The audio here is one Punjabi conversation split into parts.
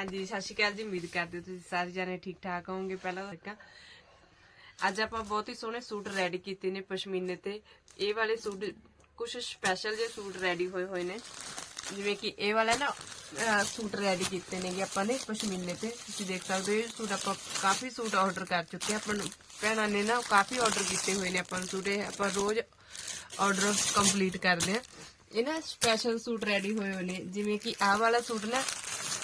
ਹਾਂਜੀ, ਸਤਿ ਸ਼੍ਰੀ ਅਕਾਲ ਜੀ, ਉਮੀਦ ਕਰਦੇ ਹਾਂ ਤੁਸੀਂ ਸਾਰੇ ਜਣੇ ਠੀਕ ਠਾਕ ਹੋਵੋਗੇ। ਪਹਿਲਾਂ ਤਾਂ ਅੱਜ ਆਪਾਂ ਬਹੁਤ ਹੀ ਸੋਹਣੇ ਸੂਟ ਰੈਡੀ ਕੀਤੇ ਨੇ ਪਸ਼ਮੀਨੇ ਤੇ। ਇਹ ਵਾਲੇ ਸੂਟ ਕੁਝ ਸਪੈਸ਼ਲ ਜਿਹੇ ਸੂਟ ਰੈਡੀ ਹੋਏ ਹੋਏ ਨੇ। ਜਿਵੇਂ ਕਿ ਇਹ ਵਾਲਾ ਨਾ, ਅਹ, ਸੂਟ ਰੈਡੀ ਕੀਤੇ ਨੇਗੇ ਆਪਾਂ ਨੇ ਪਸ਼ਮੀਨੇ ਤੇ। ਤੁਸੀਂ ਦੇਖ ਸਕਦੇ ਹੋ, ਇਹ ਸੂਟ ਆਪਾਂ ਕਾਫੀ ਸੂਟ ਆਰਡਰ ਕਰ ਚੁੱਕੇ ਹਾਂ। ਆਪਾਂ ਨੂੰ ਭੈਣਾਂ ਨੇ ਨਾ ਕਾਫੀ ਆਰਡਰ ਕੀਤੇ ਹੋਏ ਨੇ ਆਪਾਂ ਨੂੰ ਸੂਟ। ਇਹ ਆਪਾਂ ਰੋਜ਼ ਆਰਡਰ ਕੰਪਲੀਟ ਕਰਦੇ ਆ ਇਹ ਨਾ ਸਪੈਸ਼ਲ ਸੂਟ ਰੈਡੀ ਹੋਏ ਹੋਏ ਨੇ। ਜਿਵੇਂ ਕਿ ਆਹ ਵਾਲਾ ਸੂਟ ਨਾ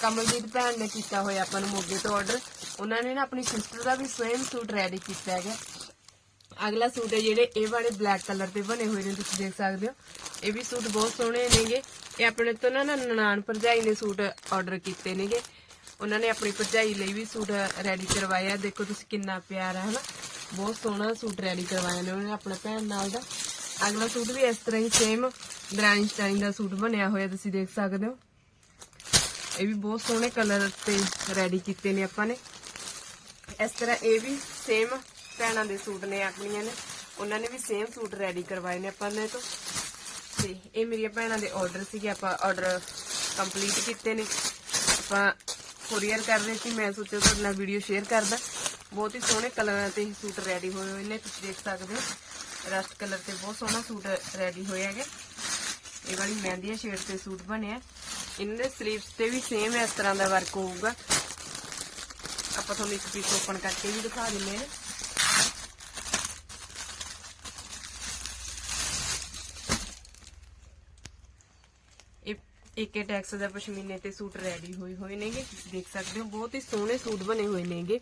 ਕਮਲਜੀਤ ਭੈਣ ਨੇ ਕੀਤਾ ਹੋਇਆ ਆਪਾਂ ਨੂੰ ਮੋਗੇ ਤੋਂ ਆਰਡਰ ਉਹਨਾਂ ਨੇ ਨਾ ਆਪਣੀ ਸਿਸਟਰ ਦਾ ਵੀ ਸੇਮ ਸੂਟ ਰੈਡੀ ਕੀਤਾ ਹੈਗਾ। ਅਗਲਾ ਸੂਟ ਹੈ ਜਿਹੜੇ ਇਹ ਵਾਲੇ ਬਲੈਕ ਕਲਰ ਦੇ ਬਣੇ ਹੋਏ ਨੇ, ਤੁਸੀਂ ਦੇਖ ਸਕਦੇ ਹੋ। ਇਹ ਵੀ ਸੂਟ ਬਹੁਤ ਸੋਹਣੇ ਨੇਗੇ। ਇਹ ਆਪਣੇ ਤੋਂ ਨਾ ਨਨਾਣ ਭਰਜਾਈ ਨੇ ਸੂਟ ਆਰਡਰ ਕੀਤੇ ਨੇਗੇ। ਉਹਨਾਂ ਨੇ ਆਪਣੀ ਭਰਜਾਈ ਲਈ ਵੀ ਸੂਟ ਰੈਡੀ ਕਰਵਾਇਆ। ਦੇਖੋ ਤੁਸੀਂ ਕਿੰਨਾ ਪਿਆਰਾ ਹੈ ਨਾ ਬਹੁਤ ਸੋਹਣਾ ਸੂਟ ਰੈਡੀ ਕਰਵਾਇਆ ਨੇ ਉਹਨੇ ਆਪਣੇ ਭੈਣ ਨਾਲ ਦਾ। ਅਗਲਾ ਸੂਟ ਵੀ ਇਸ ਤਰ੍ਹਾਂ ਹੀ ਸੇਮ ਬ੍ਰਾਂਚ ਸਟਾਈਲ ਦਾ ਸੂਟ ਬਣਿਆ ਹੋਇਆ, ਤੁਸੀਂ ਦੇਖ ਸਕਦੇ ਹੋ। ਇਹ ਵੀ ਬਹੁਤ ਸੋਹਣੇ ਕਲਰ ਤੇ ਰੈਡੀ ਕੀਤੇ ਨੇ ਆਪਾਂ ਨੇ। ਇਸ ਤਰ੍ਹਾਂ ਇਹ ਵੀ ਸੇਮ ਭੈਣਾਂ ਦੇ ਸੂਟ ਨੇ, ਆਪਣੀਆਂ ਨੇ। ਉਹਨਾਂ ਨੇ ਵੀ ਸੇਮ ਸੂਟ ਰੈਡੀ ਕਰਵਾਏ ਨੇ ਆਪਾਂ ਨੇ ਤੋਂ। ਤੇ ਇਹ ਮੇਰੀਆਂ ਭੈਣਾਂ ਦੇ ਆਰਡਰ ਸੀਗੇ, ਆਪਾਂ ਆਰਡਰ ਕੰਪਲੀਟ ਕੀਤੇ ਨੇ। ਆਪਾਂ ਕੋਰੀਅਰ ਕਰ ਰਹੇ ਸੀ, ਮੈਂ ਸੋਚਿਆ ਤੁਹਾਡੇ ਨਾਲ ਵੀਡੀਓ ਸ਼ੇਅਰ ਕਰਦਾ। ਬਹੁਤ ਹੀ ਸੋਹਣੇ ਕਲਰਾਂ ਤੇ ਸੂਟ ਰੈਡੀ ਹੋਏ ਹੋਏ ਨੇ, ਤੁਸੀਂ ਦੇਖ ਸਕਦੇ ਹੋ। ਰਸਟ ਕਲਰ ਤੇ ਬਹੁਤ ਸੋਹਣਾ ਸੂਟ ਰੈਡੀ ਹੋਇਆ ਹੈਗਾ। ਇਹ ਵਾਲੀ ਮਹਿੰਦੀ ਸ਼ੇਡ ਤੇ ਸੂਟ ਬਣਿਆ। ਇਹਨਾਂ ਦੇ ਸਲੀਵਸ ਤੇ ਵੀ ਸੇਮ ਇਸ ਤਰ੍ਹਾਂ ਦਾ ਵਰਕ ਹੋਊਗਾ। ਆਪਾਂ ਤੁਹਾਨੂੰ ਇੱਕ ਪੀਸ ਓਪਨ ਕਰਕੇ ਵੀ ਦਿਖਾ ਦਿੰਦੇ ਹਾਂ। ਇਹ ਟੈਕਸ ਦਾ ਪਸ਼ਮੀਨੇ ਤੇ ਸੂਟ ਰੈਡੀ ਹੋਏ ਹੋਏ ਨੇਗੇ। ਤੁਸੀਂ ਦੇਖ ਸਕਦੇ ਹੋ, ਬਹੁਤ ਹੀ ਸੋਹਣੇ ਸੂਟ ਬਣੇ ਹੋਏ ਨੇਗੇ।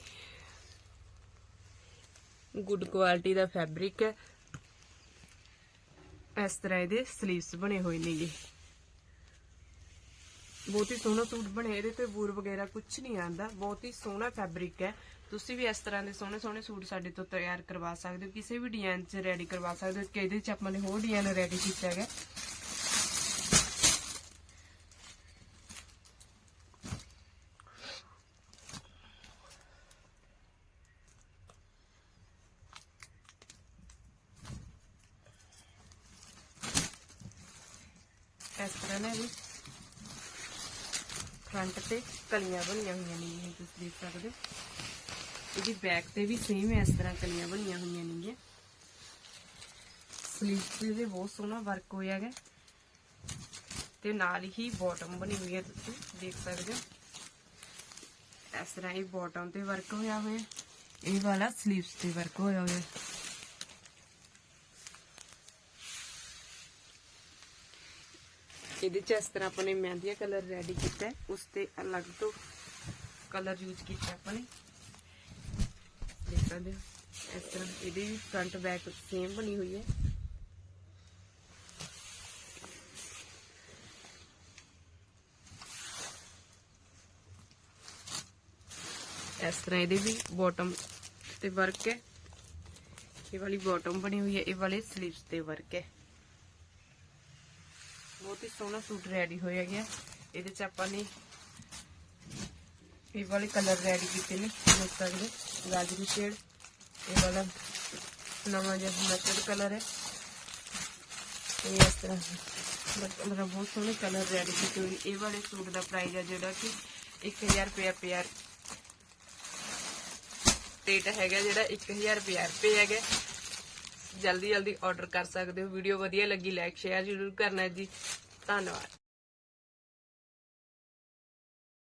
ਗੁੱਡ ਕੁਆਲਿਟੀ ਦਾ ਫੈਬਰਿਕ ਹੈ। ਇਸ ਤਰ੍ਹਾਂ ਇਹਦੇ ਸਲੀਵਸ ਬਣੇ ਹੋਏ ਨੇਗੇ। ਬਹੁਤ ਹੀ ਸੋਹਣਾ ਸੂਟ ਬਣਿਆ ਇਹਦੇ ਤੇ, ਬੂਰ ਵਗੈਰਾ ਕੁਝ ਨਹੀਂ ਆਂਦਾ। ਬਹੁਤ ਹੀ ਸੋਹਣਾ ਫੈਬਰਿਕ ਹੈ। ਤੁਸੀਂ ਵੀ ਇਸ ਤਰ੍ਹਾਂ ਦੇ ਸੋਹਣੇ ਸੋਹਣੇ ਸੂਟ ਸਾਡੇ ਤੋਂ ਤਿਆਰ ਕਰਵਾ ਸਕਦੇ ਹੋ। ਕਿਸੇ ਵੀ ਡਿਜ਼ਾਈਨ 'ਚ ਰੈਡੀ ਕਰਵਾ ਸਕਦੇ ਹੋ। ਕਿ ਇਹਦੇ 'ਚ ਆਪਾਂ ਨੇ ਹੋਰ ਡਿਜ਼ਾਈਨ ਰੈਡੀ ਕੀਤਾ ਹੈਗਾ। ਇਸ ਤਰ੍ਹਾਂ ਨਾ ਇਹਦੀ ਫਰੰਟ ਤੇ ਕਲੀਆਂ ਬਣੀਆਂ ਹੋਈਆਂ ਨੇ ਇਹ, ਤੁਸੀਂ ਦੇਖ ਸਕਦੇ ਹੋ। ਇਹਦੀ ਬੈਕ ਤੇ ਵੀ ਸੇਮ ਇਸ ਤਰ੍ਹਾਂ ਕਲੀਆਂ ਬਣੀਆਂ ਹੋਈਆਂ ਨੇਗੀਆਂ ਸਲੀਵ ਤੇ ਵੀ ਬਹੁਤ ਸੋਹਣਾ ਵਰਕ ਹੋਇਆ ਹੈਗਾ। ਤੇ ਨਾਲ ਹੀ ਬਾਟਮ ਬਣੀ ਹੋਈ ਹੈ, ਤੁਸੀਂ ਦੇਖ ਸਕਦੇ ਹੋ। ਇਸ ਤਰ੍ਹਾਂ ਇਹ ਬਾਟਮ ਤੇ ਵਰਕ ਹੋਇਆ ਹੋਇਆ। ਇਹ ਵਾਲਾ ਸਲੀਵਸ ਤੇ ਵਰਕ ਹੋਇਆ ਹੋਇਆ। ਇਹਦੇ ਚ ਇਸ ਤਰ੍ਹਾਂ ਆਪਾਂ ਨੇ ਮਹਿੰਦੀਆ ਕਲਰ ਰੈਡੀ ਕੀਤਾ ਹੈ। ਉਸ ਤੇ ਅਲੱਗ ਤੋਂ ਕਲਰ ਯੂਜ਼ ਕੀਤਾ ਆਪਾਂ ਨੇ ਦੇਖ ਸਕਦੇ ਹੋ ਇਸ ਤਰ੍ਹਾਂ ਇਹਦੀ ਵੀ ਫਰੰਟ ਬੈਕ ਸੇਮ ਬਣੀ ਹੋਈ ਹੈ। ਇਸ ਤਰ੍ਹਾਂ ਇਹਦੇ ਵੀ ਬਾਟਮ ਤੇ ਵਰਕ ਹੈ। ਇਹ ਵਾਲੀ ਬਾਟਮ ਬਣੀ ਹੋਈ ਹੈ। ਇਹ ਵਾਲੇ ਸਲੀਵਸ ਤੇ ਵਰਕ ਹੈ। ਬਹੁਤ ਹੀ ਸੋਹਣਾ ਸੂਟ ਰੈਡੀ ਹੋਇਆ ਗਿਆ। ਇਹਦੇ ਚ ਆਪਾਂ ਨੇ ਇਹ ਵਾਲੇ ਕਲਰ ਰੈਡੀ ਕੀਤੇ ਨੇ, ਦੇਖ ਸਕਦੇ ਹੋ। ਗਾਜਰੀ ਸ਼ੇਡ ਇਹ ਵਾਲਾ ਨਵਾਂ ਜਿਹਾ ਮਸਟਰਡ ਕਲਰ ਹੈ। ਇਹ ਇਸ ਤਰ੍ਹਾਂ ਮਤਲਬ ਬਹੁਤ ਸੋਹਣੇ ਕਲਰ ਰੈਡੀ ਕੀਤੇ ਹੋਏ ਇਹ ਵਾਲੇ ਸੂਟ ਦਾ ਪ੍ਰਾਈਸ ਹੈ ਜਿਹੜਾ ਕਿ 1000 ਰੁਪਏ ਪਿਆਰ ਰੇਟ ਹੈਗਾ ਜਿਹੜਾ 1000 ਰੁਪਏ ਰੁਪਏ ਹੈਗਾ। ਜਲਦੀ ਜਲਦੀ ਆਰਡਰ ਕਰ ਸਕਦੇ ਹੋ। ਵੀਡੀਓ ਵਧੀਆ ਲੱਗੀ ਲਾਈਕ ਸ਼ੇਅਰ ਜ਼ਰੂਰ ਕਰਨਾ ਜੀ। ਧੰਨਵਾਦ।